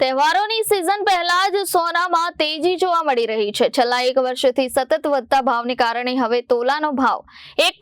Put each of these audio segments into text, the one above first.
તહેવારોની સિઝન પહેલા જ સોનામાં તેજી જોવા મળી રહી છે. છેલ્લા એક વર્ષથી સતત વધતા ભાવને કારણે હવે તોલાનો ભાવ એક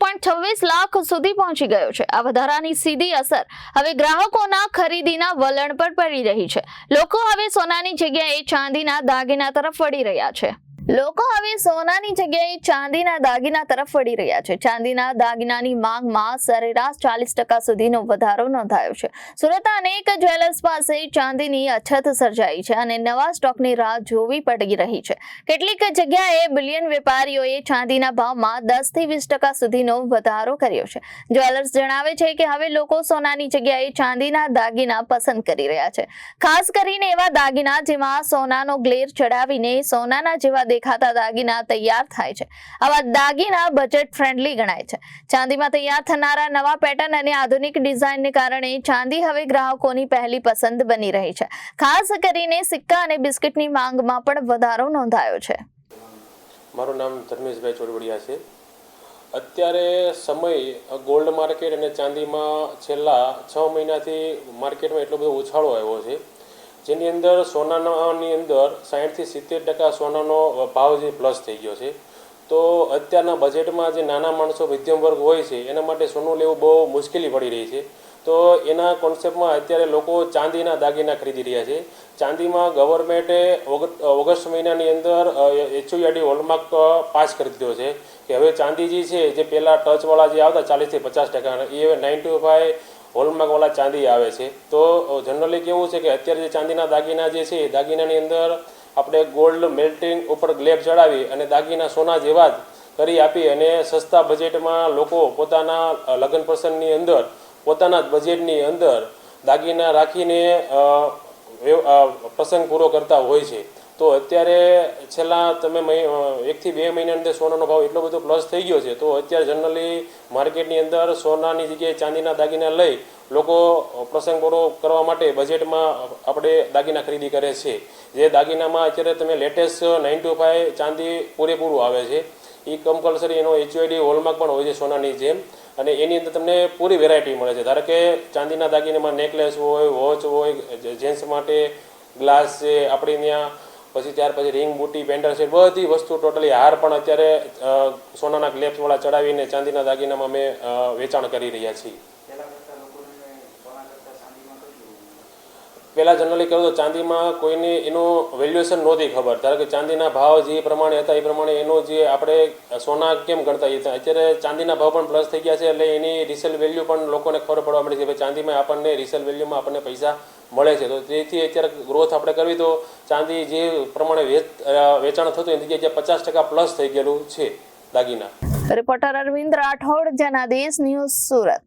લાખ સુધી પહોંચી ગયો છે. આ વધારાની સીધી અસર હવે ગ્રાહકોના ખરીદીના વલણ પર પડી રહી છે. લોકો હવે સોનાની જગ્યાએ ચાંદીના દાગીના તરફ વળી રહ્યા છે. લોકો હવે સોનાની જગ્યાએ ચાંદીના દાગીના તરફ વળી રહ્યા છે. ચાંદીના દાગીનાની માંગમાં સરેરાશ ચાલીસ ટકા સુધીનો વધારો નોંધાયો છે. સુરતના અનેક જ્વેલર્સ પાસે ચાંદીની અછત સર્જાઈ છે અને નવા સ્ટોકની રાહ જોવી પડી રહી છે. કેટલીક જગ્યાએ બિલિયન વેપારીઓએ ચાંદીના ભાવમાં દસથી વીસ ટકા સુધીનો વધારો કર્યો છે. જ્વેલર્સ જણાવે છે કે હવે લોકો સોનાની જગ્યાએ ચાંદીના દાગીના પસંદ કરી રહ્યા છે. ખાસ કરીને એવા દાગીના જેમાં સોનાનો ગ્લેર ચડાવીને સોનાના જેવા દેખાતા દાગીના તૈયાર થાય છે. આવા દાગીના બજેટ ફ્રેન્ડલી ગણાય છે. ચાંદીમાં તૈયાર થનારા નવા પેટર્ન અને આધુનિક ડિઝાઇનને કારણે ચાંદી હવે ગ્રાહકોની પહેલી પસંદ બની રહી છે. ખાસ કરીને સિક્કા અને બિસ્કિટની માંગમાં પણ વધારો નોંધાયો છે. મારું નામ ધર્મેશભાઈ ચોરવડિયા છે. અત્યારે સમય ગોલ્ડ માર્કેટ અને ચાંદીમાં છેલ્લા છ મહિનાથી માર્કેટમાં એટલો બધો ઉછાળો આવ્યો છે. જેની અંદર સોનાની અંદર સાહીઠથી સિત્તેર ટકા સોનાનો ભાવ જે પ્લસ થઈ ગયો છે. તો અત્યારના બજેટમાં જે નાના માણસો, મધ્યમ વર્ગ હોય છે, એના માટે સોનું લેવું બહુ મુશ્કેલી પડી રહી છે. તો એના કોન્સેપ્ટમાં અત્યારે લોકો ચાંદીના દાગીના ખરીદી રહ્યા છે. ચાંદીમાં ગવર્મેન્ટે ઓગ- ઓગસ્ટ મહિનાની અંદર એચયુઆરડી હોલમાર્ક પાસ કરી દીધો છે. કે હવે ચાંદી જે છે, જે પહેલાં ટચવાળા જે આવતા ચાલીસથી પચાસ ટકા, એ હવે નાઇન્ટી ટુ ફાઈવ હોલમાર્કવાળા ચાંદી આવે છે. તો જનરલી કેવું છે કે અત્યારે જે ચાંદીના દાગીના જે છે દાગીનાની અંદર આપણે ગોલ્ડ મેલ્ટિંગ ઉપર ગ્લેપ ચડાવી અને દાગીના સોના જેવા જ કરી આપી અને સસ્તા બજેટમાં લોકો પોતાના લગ્ન પ્રસંગની અંદર, પોતાના બજેટની અંદર દાગીના રાખીને પ્રસંગ પૂરો કરતા હોય છે. તો અત્યારે છેલ્લા તમે એકથી બે મહિનાની અંદર સોનાનો ભાવ એટલો બધો પ્લસ થઈ ગયો છે, તો અત્યારે જનરલી માર્કેટની અંદર સોનાની જગ્યાએ ચાંદીના દાગીના લઈ લોકો પ્રસંગ પૂરો કરવા માટે બજેટમાં આપણે દાગીના ખરીદી કરે છે. જે દાગીનામાં અત્યારે તમે લેટેસ્ટ નાઇન ટુ ફાઇવ ચાંદી પૂરેપૂરું આવે છે. એ કમ્પલસરી એનો H U I D hallmark પણ હોય છે સોનાની જેમ. અને એની અંદર તમને પૂરી વેરાયટી મળે છે. ધારો કે ચાંદીના દાગીનામાં નેકલેસ હોય વોચ હોય જેન્ટ્સ માટે ગ્લાસ છે, આપણે ત્યાં પછી ત્યાર પછી રિંગ બુટી, પેન્ડલ છે, બધી વસ્તુ ટોટલી હાર પણ અત્યારે સોનાના ગ્લેપ્સવાળા ચડાવીને ચાંદીના દાગીનામાં અમે વેચાણ કરી રહ્યા છીએ. પહેલાં જનરલી કહ્યું તો ચાંદીમાં કોઈને એનું વેલ્યુએશન નહોતી ખબર. ધારો કે ચાંદીના ભાવ જે પ્રમાણે હતા, એ પ્રમાણે એનો જે આપણે સોના કેમ ગણતા હતા? અત્યારે ચાંદીના ભાવ પણ પ્લસ થઈ ગયા છે, એટલે એની રિસેલ વેલ્યુ પણ લોકોને ખબર પડવા મળી છે ભાઈ ચાંદીમાં આપણને રિસેલ વેલ્યુમાં આપણને પૈસા મળે છે. તો તેથી અત્યારે ગ્રોથ આપણે કરવી તો ચાંદી જે પ્રમાણે વેચ વેચાણ થતું એની જગ્યાએ પચાસ ટકા પ્લસ થઈ ગયેલું છે દાગીના. Reporter Arvind Rathod, Janadesh news Surat.